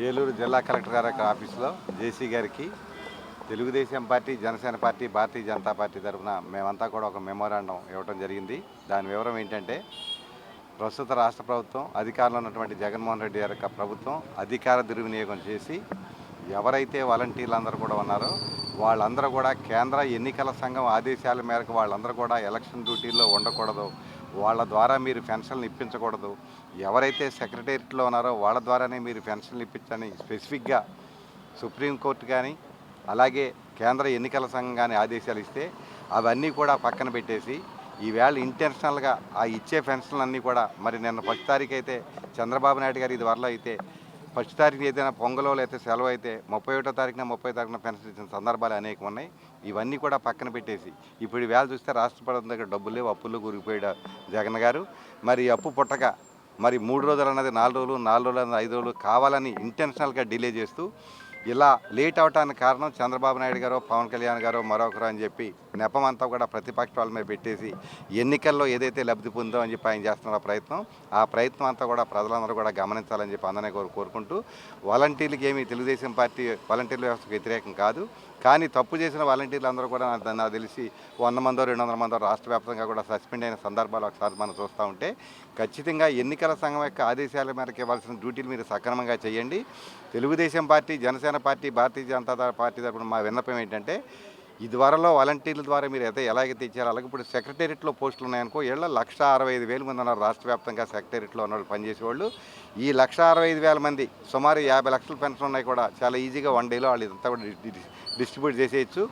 ఏలూరు జిల్లా కలెక్టర్ గారి ఆఫీస్లో ఆఫీసులో జేసీ గారికి Telugu Desam party Janasena party Bharatiya Janata party తరఫున మేమంతా కూడా ఒక మెమోరాండం ఇవ్వడం జరిగింది. దాని వివరం ఏంటంటే ప్రస్తుత రాష్ట్ర ప్రభుత్వం అధికారంలో ఉన్నటువంటి జగన్మోహన్ రెడ్డి గారి యొక్క ప్రభుత్వం అధికార దుర్వినియోగం చేసి ఎవరైతే వాలంటీర్లు అందరూ కూడా ఉన్నారో వాళ్ళందరూ కూడా కేంద్ర ఎన్నికల సంఘం ఆదేశాల మేరకు వాళ్ళందరూ కూడా ఎలక్షన్ డ్యూటీల్లో ఉండకూడదు. వాళ్ళ ద్వారా మీరు పెన్షన్లు ఇప్పించకూడదు. ఎవరైతే సెక్రటేరియట్లో ఉన్నారో వాళ్ళ ద్వారానే మీరు పెన్షన్లు ఇప్పించని స్పెసిఫిక్గా సుప్రీంకోర్టు కానీ అలాగే కేంద్ర ఎన్నికల సంఘం కానీ ఆదేశాలు ఇస్తే అవన్నీ కూడా పక్కన పెట్టేసి ఈవేళ ఇంటెన్షనల్గా ఆ ఇచ్చే పెన్షన్లు అన్నీ కూడా మరి నిన్న ఫస్ట్ తారీఖు అయితే చంద్రబాబు నాయుడు గారు ఇది వరలో అయితే ఫస్ట్ తారీఖు ఏదైనా పొంగలో అయితే సెలవు అయితే ముప్పై ఒకటో తారీఖున ముప్పై తారీఖున పెన్షన్ ఇచ్చిన సందర్భాలు అనేక ఉన్నాయి. ఇవన్నీ కూడా పక్కన పెట్టేసి ఇప్పుడు వేళ చూస్తే రాష్ట్ర ప్రభుత్వం దగ్గర డబ్బులు లేవు అప్పుల్లో గురిపోయాడు జగన్ గారు. మరి అప్పు పుట్టక మరి మూడు రోజులు అన్నది నాలుగు రోజులు నాలుగు రోజులు అన్నది ఐదు రోజులు కావాలని ఇంటెన్షనల్గా డిలే చేస్తూ ఇలా లేట్ అవటానికి కారణం చంద్రబాబు నాయుడు గారు పవన్ కళ్యాణ్ గారు మరొకరు అని చెప్పి నెపం అంతా కూడా ప్రతిపక్ష వాళ్ళ మీద పెట్టేసి ఎన్నికల్లో ఏదైతే లబ్ధి పొందో అని చెప్పి ఆయన చేస్తున్న ప్రయత్నం ఆ ప్రయత్నం అంతా కూడా ప్రజలందరూ కూడా గమనించాలని చెప్పి అందరినీ కోరు కోరుకుంటూ వాలంటీర్లకి ఏమీ తెలుగుదేశం పార్టీ వాలంటీర్ల వ్యవస్థకు వ్యతిరేకం కాదు. కానీ తప్పు చేసిన వాలంటీర్లు అందరూ కూడా నాకు నాకు తెలిసి వంద మందో రెండు వందల మందో రాష్ట్ర వ్యాప్తంగా కూడా సస్పెండ్ అయిన సందర్భాలు ఒకసారి మనం చూస్తూ ఉంటే ఖచ్చితంగా ఎన్నికల సంఘం యొక్క ఆదేశాల మేరకు ఇవ్వాల్సిన డ్యూటీలు మీరు సక్రమంగా చేయండి. Telugu Desam party Janasena party Bharatiya Janata party తరపున మా విన్నపం ఏంటంటే ఈ ద్వారాలో వాలంటీర్ల ద్వారా మీరు అయితే ఎలాగైతే ఇచ్చారో అలాగే ఇప్పుడు సెక్రటేరియట్లో పోస్టులు ఉన్నాయనుకో ఏళ్ళ లక్ష అరవై ఐదు వేల మంది ఉన్నారు రాష్ట్ర వ్యాప్తంగా సెక్రటేరియట్లో ఉన్న వాళ్ళు పనిచేసేవాళ్ళు. ఈ లక్ష అరవై ఐదు వేల మంది సుమారు యాభై లక్షల పెన్షన్ ఉన్నాయి కూడా. చాలా ఈజీగా వన్ డేలో వాళ్ళు ఇదంతా కూడా డిస్ట్రిబ్యూట్ చేసేయచ్చు.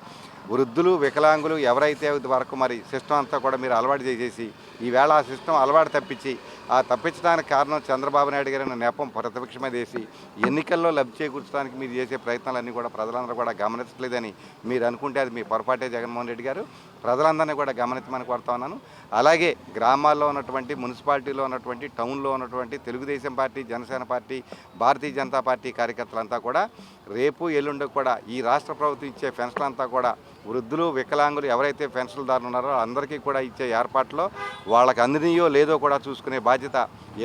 వృద్ధులు వికలాంగులు ఎవరైతే వరకు మరి సిస్టమ్ అంతా కూడా మీరు అలవాటు చేసేసి ఈవేళ ఆ సిస్టమ్ అలవాటు తప్పించి ఆ తప్పించడానికి కారణం చంద్రబాబు నాయుడు గారిని నెపం ప్రతిపక్షం చేసి ఎన్నికల్లో లబ్ధి చేకూర్చడానికి మీరు చేసే ప్రయత్నాలన్నీ కూడా ప్రజలందరూ కూడా గమనించలేదని మీరు అనుకుంటే అది మీ పొరపాటే జగన్మోహన్ రెడ్డి గారు. ప్రజలందరినీ కూడా గమనించమని కోరుతా ఉన్నాను. అలాగే గ్రామాల్లో ఉన్నటువంటి మున్సిపాలిటీలో ఉన్నటువంటి టౌన్లో ఉన్నటువంటి Telugu Desam party Janasena party Bharatiya Janata party కార్యకర్తలంతా కూడా రేపు ఎల్లుండి కూడా ఈ రాష్ట్ర ప్రభుత్వం ఇచ్చే పెన్షన్లంతా కూడా వృద్ధులు వికలాంగులు ఎవరైతే పెన్షన్దారులు ఉన్నారో అందరికీ కూడా ఇచ్చే ఏర్పాట్లో వాళ్ళకి అందినయో లేదో కూడా చూసుకునే బాధ్యత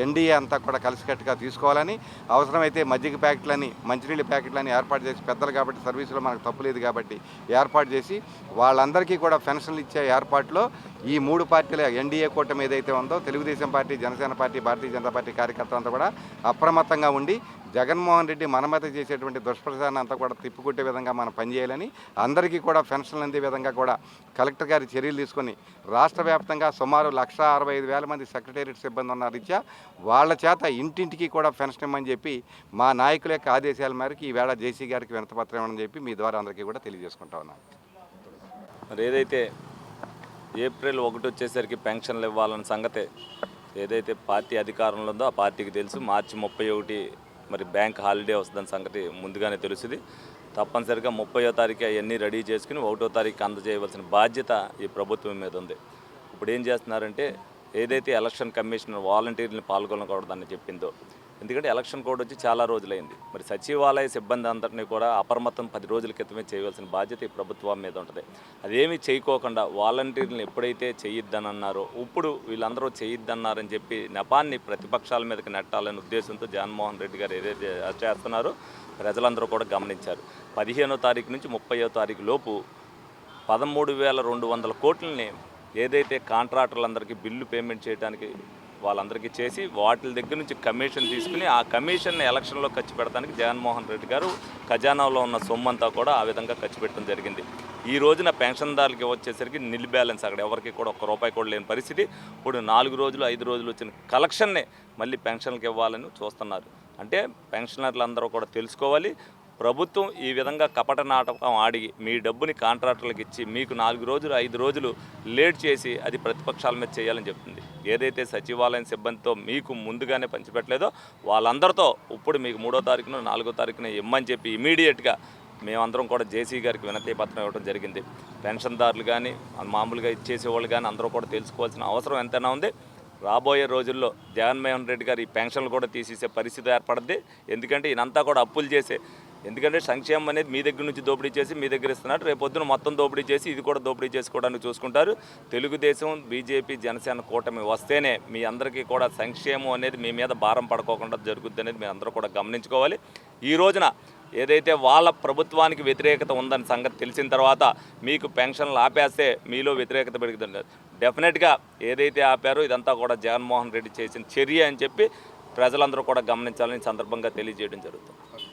ఎన్డీఏ అంతా కూడా కలిసికట్టుగా తీసుకోవాలని అవసరమైతే మజ్జిగ ప్యాకెట్లని మంచినీళ్ళ ప్యాకెట్లని ఏర్పాటు చేసి పెద్దలు కాబట్టి సర్వీసులో మనకు తప్పు లేదు కాబట్టి ఏర్పాటు చేసి వాళ్ళందరికీ కూడా పెన్షన్లు ఇచ్చే ఏర్పాట్లో ఈ మూడు పార్టీల ఎన్డీఏ కూటమి ఏదైతే ఉందో Telugu Desam party Janasena party Bharatiya Janata party కార్యకర్తలంతా కూడా అప్రమత్తంగా ఉండి జగన్మోహన్ రెడ్డి మనమత చేసేటువంటి దుష్ప్రచారాన్ని అంతా కూడా తిప్పికొట్టే విధంగా మనం పనిచేయాలని అందరికీ కూడా పెన్షన్లు అందే విధంగా కూడా కలెక్టర్ గారి చర్యలు తీసుకొని రాష్ట్ర వ్యాప్తంగా సుమారు లక్ష అరవై ఐదు వేల మంది సెక్రటేరియట్ సిబ్బంది ఉన్న రీత్యా వాళ్ళ చేత ఇంటింటికి కూడా పెన్షన్ ఇవ్వమని చెప్పి మా నాయకుల యొక్క ఆదేశాల మేరకు ఈవేళ జేసీ గారికి వినతపత్రం ఇవ్వమని చెప్పి మీ ద్వారా అందరికీ కూడా తెలియజేసుకుంటా ఉన్నాను మరి ఏదైతే ఏప్రిల్ ఒకటి వచ్చేసరికి పెన్షన్లు ఇవ్వాలన్న సంగతే ఏదైతే పార్టీ అధికారంలో ఉందో ఆ పార్టీకి తెలుసు. మార్చి ముప్పై ఒకటి మరి బ్యాంక్ హాలిడే వస్తుందని సంగతి ముందుగానే తెలుసుది. తప్పనిసరిగా ముప్పయో తారీఖు అవన్నీ రెడీ చేసుకుని ఒకటో తారీఖు అందజేయవలసిన బాధ్యత ఈ ప్రభుత్వం మీద ఉంది. ఇప్పుడు ఏం చేస్తున్నారంటే ఏదైతే ఎలక్షన్ కమిషన్ వాలంటీర్ని పాల్గొనకూడదని చెప్పిందో ఎందుకంటే ఎలక్షన్ కోడ్ వచ్చి చాలా రోజులైంది. మరి సచివాలయ సిబ్బంది అందరినీ కూడా అప్రమత్తం పది రోజుల క్రితమే చేయవలసిన బాధ్యత ఈ ప్రభుత్వం మీద ఉంటుంది. అదేమీ చేయకోకుండా వాలంటీర్లను ఎప్పుడైతే చేయొద్దని అన్నారో ఇప్పుడు వీళ్ళందరూ చేయొద్దన్నారని చెప్పి నెపాన్ని ప్రతిపక్షాల మీదకి నెట్టాలనే ఉద్దేశంతో జగన్మోహన్ రెడ్డి గారు ఏదైతే చేస్తున్నారో ప్రజలందరూ కూడా గమనించారు. పదిహేనో తారీఖు నుంచి ముప్పయో తారీఖు లోపు పదమూడు వేల రెండు వందల కోట్లని ఏదైతే కాంట్రాక్టర్లందరికీ బిల్లు పేమెంట్ చేయడానికి వాళ్ళందరికీ చేసి వాటి దగ్గర నుంచి కమిషన్ తీసుకుని ఆ కమిషన్ ఎలక్షన్లో ఖర్చు పెడతానికి జగన్మోహన్ రెడ్డి గారు ఖజానాలో ఉన్న సొమ్మంతా కూడా ఆ విధంగా ఖర్చు పెట్టడం జరిగింది. ఈ రోజున పెన్షన్దారులకి వచ్చేసరికి నిల్ బ్యాలెన్స్ అక్కడ ఎవరికి కూడా ఒక్క రూపాయి కూడా లేని పరిస్థితి. ఇప్పుడు నాలుగు రోజులు ఐదు రోజులు వచ్చిన కలెక్షన్నే మళ్ళీ పెన్షన్కి ఇవ్వాలని చూస్తున్నారు. అంటే పెన్షనర్లు అందరూ కూడా తెలుసుకోవాలి. ప్రభుత్వం ఈ విధంగా కపట నాటకం ఆడి మీ డబ్బుని కాంట్రాక్టర్లకు ఇచ్చి మీకు నాలుగు రోజులు ఐదు రోజులు లేట్ చేసి అది ప్రతిపక్షాల మీద చేయాలని చెప్తుంది. ఏదైతే సచివాలయం సిబ్బందితో మీకు ముందుగానే పంచిపెట్టలేదో వాళ్ళందరితో ఇప్పుడు మీకు మూడో తారీఖున నాలుగో తారీఖున ఇమ్మని చెప్పి ఇమీడియట్గా మేమందరం కూడా జేసీ గారికి వినతి పత్రం ఇవ్వడం జరిగింది. పెన్షన్దారులు కానీ మామూలుగా ఇచ్చేసేవాళ్ళు కానీ అందరూ కూడా తెలుసుకోవాల్సిన అవసరం ఎంతైనా ఉంది. రాబోయే రోజుల్లో జగన్మోహన్ రెడ్డి గారు ఈ పెన్షన్లు కూడా తీసేసే పరిస్థితి ఏర్పడింది. ఎందుకంటే ఈయనంతా కూడా అప్పులు చేసే ఎందుకంటే సంక్షేమం అనేది మీ దగ్గర నుంచి దోపిడీ చేసి మీ దగ్గర ఇస్తున్నారు. రేపొద్దున మొత్తం దోపిడీ చేసి ఇది కూడా దోపిడీ చేసుకోవడానికి చూసుకుంటారు. తెలుగుదేశం బీజేపీ జనసేన కూటమి వస్తేనే మీ అందరికీ కూడా సంక్షేమం అనేది మీ మీద భారం పడుకోకుండా జరుగుద్ది అనేది మీ అందరూ కూడా గమనించుకోవాలి. ఈ రోజున ఏదైతే వాళ్ళ ప్రభుత్వానికి వ్యతిరేకత ఉందని సంగతి తెలిసిన తర్వాత మీకు పెన్షన్లు ఆపేస్తే మీలో వ్యతిరేకత పెరుగుతుంది. డెఫినెట్గా ఏదైతే ఆపారో ఇదంతా కూడా జగన్మోహన్ రెడ్డి చేసిన చర్య అని చెప్పి ప్రజలందరూ కూడా గమనించాలని సందర్భంగా తెలియజేయడం జరుగుతుంది.